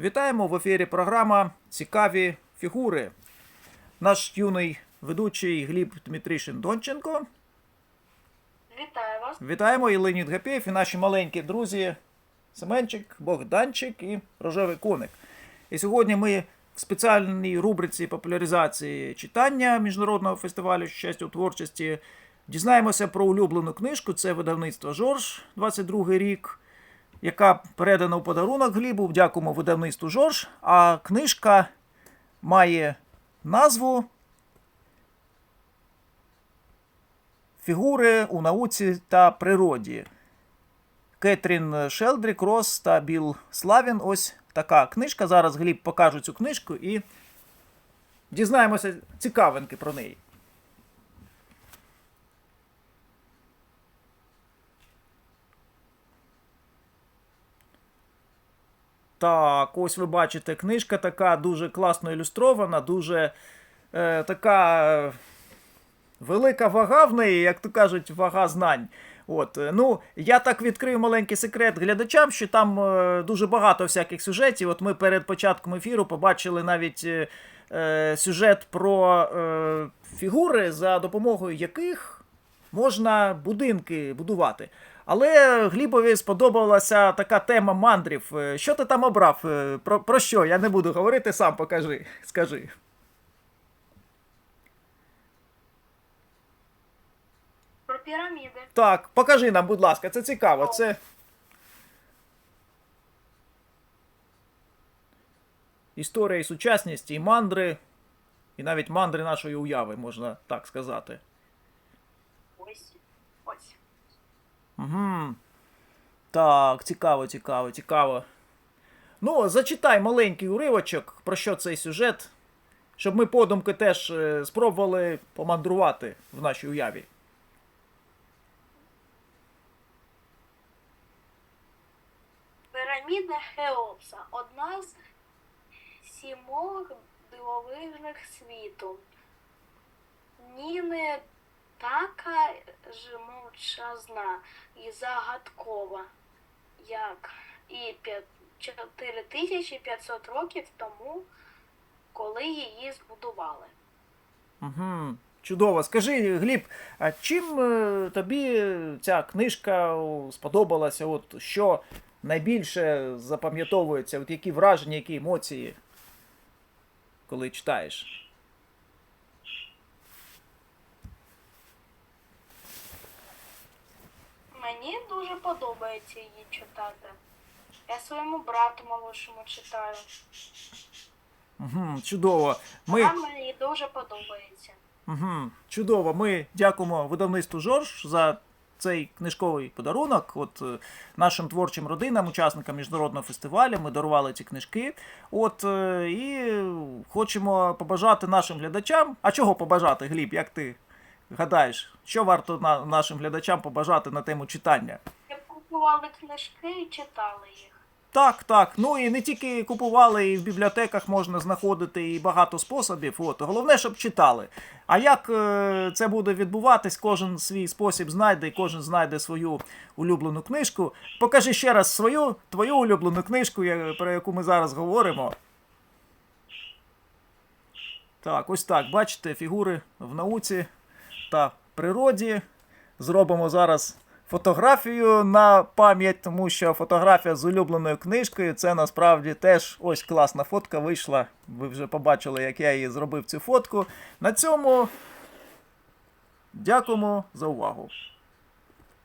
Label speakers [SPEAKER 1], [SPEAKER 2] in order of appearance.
[SPEAKER 1] Вітаємо в ефірі програма Цікаві фігури. Наш юний ведучий Гліб Дмитришин Донченко.
[SPEAKER 2] Вітаю вас.
[SPEAKER 1] Вітаємо і Леонід Гапєєв, і наші маленькі друзі Семенчик, Богданчик і Рожевий Коник. І сьогодні ми в спеціальній рубриці популяризації читання Міжнародного фестивалю щастя у творчості дізнаємося про улюблену книжку. Це видавництво Жорж, 22 рік, яка передана у подарунок Глібу. Дякуємо видавництву Жорж. А книжка має назву Фігури у науці та природі. Кетрін Шелдрік, Рос та Біл Славін. Ось така книжка. Зараз Гліб покаже цю книжку і дізнаємося цікавинки про неї. Так, ось ви бачите, книжка така дуже класно ілюстрована, дуже е, така е, велика вага в неї, як то кажуть, вага знань. От, е, ну, я так відкрию маленький секрет глядачам, що там е, дуже багато всяких сюжетів. От ми перед початком ефіру побачили навіть е, е, сюжет про е, фігури, за допомогою яких можна будинки будувати. Але Глібові сподобалася така тема мандрів. Е, Що ти там обрав? Е, Про, про що? Я не буду говорити, сам покажи. Скажи.
[SPEAKER 2] Про піраміди.
[SPEAKER 1] Так, покажи нам, будь ласка, це цікаво. Це. Історія і сучасність, і мандри, і навіть мандри нашої уяви, можна так сказати.
[SPEAKER 2] Ось.
[SPEAKER 1] Угу. Так, цікаво, цікаво, цікаво. Ну, зачитай маленький уривочок, про що цей сюжет, щоб ми подумки теж е, спробували помандрувати в нашій уяві.
[SPEAKER 2] Піраміда Хеопса. Одна з сімох дивовижних світу. Ніни така ж мовчазна і загадкова, як і п'ят- 4500 років тому, коли її збудували.
[SPEAKER 1] Угу. Чудово. Скажи, Гліб, а чим е, тобі ця книжка сподобалася? От що найбільше запам'ятовується? От які враження, які емоції, коли читаєш?
[SPEAKER 2] Мені дуже подобається її читати. Я своєму брату молодшому читаю.
[SPEAKER 1] Угу, чудово. Ми,
[SPEAKER 2] Вона мені дуже подобається.
[SPEAKER 1] угу, чудово. Ми дякуємо видавництву Жорж за цей книжковий подарунок. От е, нашим творчим родинам, учасникам міжнародного фестивалю, ми дарували ці книжки. От е, і хочемо побажати нашим глядачам. А чого побажати, Гліб, як ти гадаєш, що варто на, нашим глядачам побажати на тему читання?
[SPEAKER 2] Щоб купували книжки і читали їх.
[SPEAKER 1] Так, так. Ну і не тільки купували, і в бібліотеках можна знаходити і багато способів. От головне, щоб читали. А як е, це буде відбуватись, кожен свій спосіб знайде, і кожен знайде свою улюблену книжку. Покажи ще раз свою, твою улюблену книжку, я- про яку ми зараз говоримо. Так, ось так. Бачите, фігури в науці та природі. Зробимо зараз фотографію на пам'ять, тому що фотографія з улюбленою книжкою це насправді теж ось класна фотка вийшла. Ви вже побачили, як я її зробив цю фотку. На цьому дякуємо за увагу.